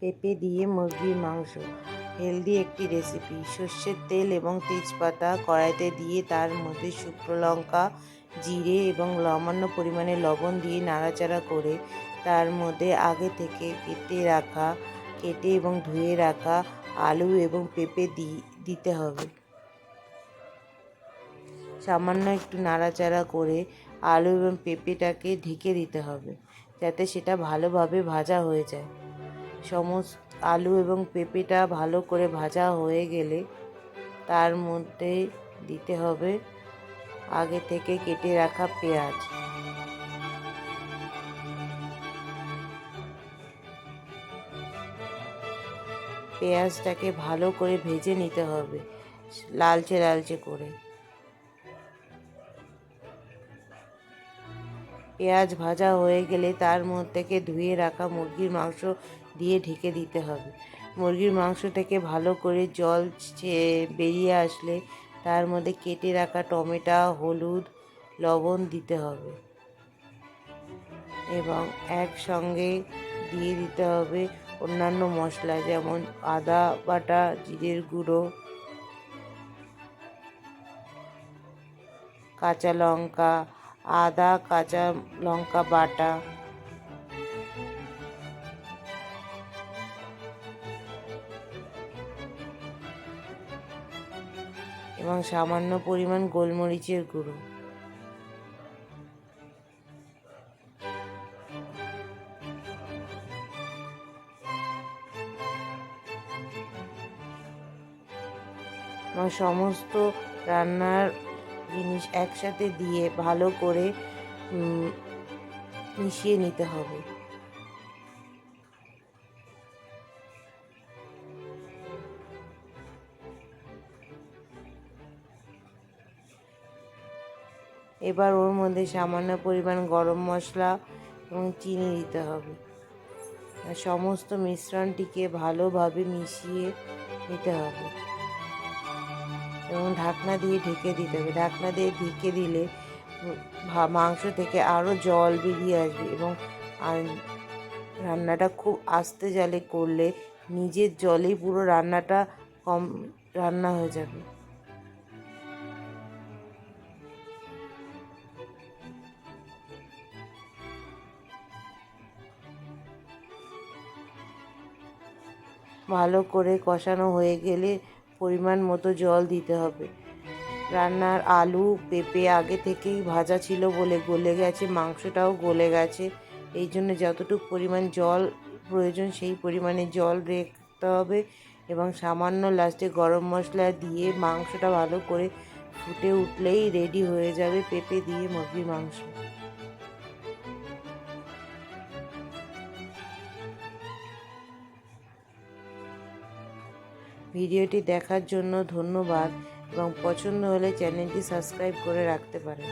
পেঁপে দিয়ে মুরগির মাংস। হেলদি একটি রেসিপি। সর্ষের তেল এবং তেজপাতা কড়াইতে দিয়ে তার মধ্যে শুকনো লঙ্কা, জিরে এবং সামান্য পরিমাণে লবণ দিয়ে নাড়াচাড়া করে তার মধ্যে আগে থেকে কেটে রাখা, কেটে এবং ধুয়ে রাখা আলু এবং পেঁপে দি- দিতে হবে। সামান্য একটু নাড়াচাড়া করে আলু এবং পেঁপেটাকে ঢেকে দিতে হবে, যাতে সেটা ভালোভাবে ভাজা হয়ে যায়। সমস্ত আলু এবং পেঁপেটা ভালো করে ভাজা হয়ে গেলে তার মধ্যে দিতে হবে আগে থেকে কেটে রাখা পেঁয়াজ। পেঁয়াজটাকে ভালো করে ভেজে নিতে হবে, লালচে লালচে করে। পেঁয়াজ ভাজা হয়ে গেলে তার মধ্যে থেকে ধুয়ে রাখা মুরগির মাংস দিয়ে ঢেকে দিতে হবে। মুরগির মাংস থেকে ভালো করে জল বেরিয়ে আসলে তার মধ্যে কেটে রাখা টমেটো, হলুদ, লবণ দিতে হবে। এবং একসঙ্গে দিয়ে দিতে হবে অন্যান্য মশলা, যেমন আদা বাটা, জিরের গুঁড়ো, কাঁচা লঙ্কা, আদা, কাঁচা লঙ্কা বাটা। এবং সামান্য পরিমাণ গোলমরিচের গুঁড়ো। এবং সমস্ত রান্নার জিনিস একসাথে দিয়ে ভালো করে মিশিয়ে নিতে হবে। এবার ওর মধ্যে সামান্য পরিমাণ গরম মশলা এবং চিনি দিতে হবে। সমস্ত মিশ্রণটিকে ভালোভাবে মিশিয়ে নিতে হবে। এবং ঢাকনা দিয়ে ঢেকে দিতে হবে। ঢাকনা দিয়ে ঢেকে দিলে মাংস থেকে আরও জল বেরিয়ে আসবে এবং রান্নাটা খুব আস্তে জালে করলে নিজের জলেই পুরো রান্নাটা কম, রান্না হয়ে যাবে। ভালো করে কষানো হয়ে গেলে পরিমাণ মতো জল দিতে হবে। রান্নার আলু, পেঁপে আগে থেকেই ভাজা ছিল বলে গলে গেছে, মাংসটাও গলে গেছে। এই জন্য যতটুকু পরিমাণ জল প্রয়োজন সেই পরিমাণে জল রাখতে হবে এবং সামান্য লাস্টে গরম মশলা দিয়ে মাংসটা ভালো করে ফুটে উঠলেই রেডি হয়ে যাবে পেঁপে দিয়ে মুরগির মাংস। ভিডিওটি দেখার জন্য ধন্যবাদ এবং পছন্দ হলে চ্যানেলটি সাবস্ক্রাইব করে রাখতে পারেন।